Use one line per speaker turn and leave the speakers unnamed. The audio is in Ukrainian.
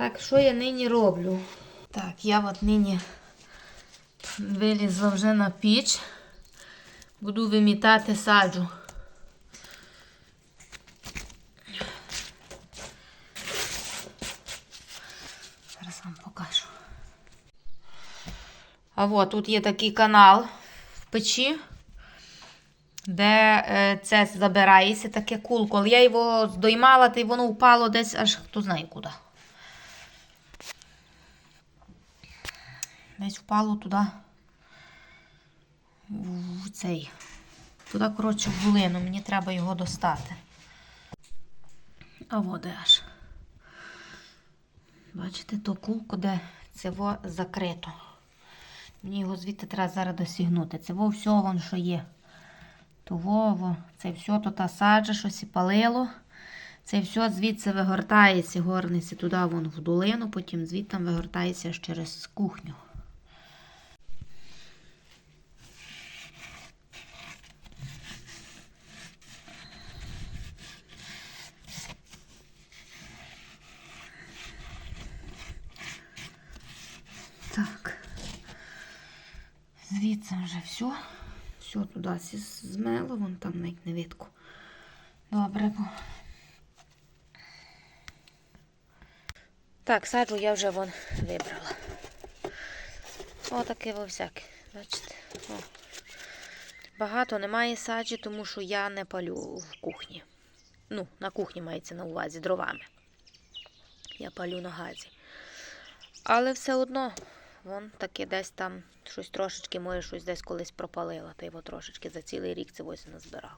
Так, що я нині роблю? Так, я от нині вилізла вже на піч. Буду вимітати саджу. Зараз вам покажу. А от тут є такий канал в печі, де е, це забирається таке кулко. Але я його здоймала, та й воно впало десь аж хто знає куди. Десь впало туди. В цей. Туди, коротше, в булину. Мені треба його достати. А води аж. Бачите, то кулко, де це закрито. Мені його звідти треба зараз досягнути. Це во все, вон, що є. То во, во, це все, то та саджа, щось і палило. Це все звідси вигортається, горниться туди вон в долину, потім звідти вигортається через кухню. Так. Звідси вже все. Все туди змело, вон там навіть не видко. Добре. Так, саджу я вже вон вибрала. Отаке во всяке. Бачите? Багато немає саджі, тому що я не палю в кухні. Ну, на кухні мається на увазі дровами. Я палю на газі. Але все одно, вон таке десь там щось трошечки, може, щось десь колись пропалила, та його трошечки за цілий рік це ось назбирав.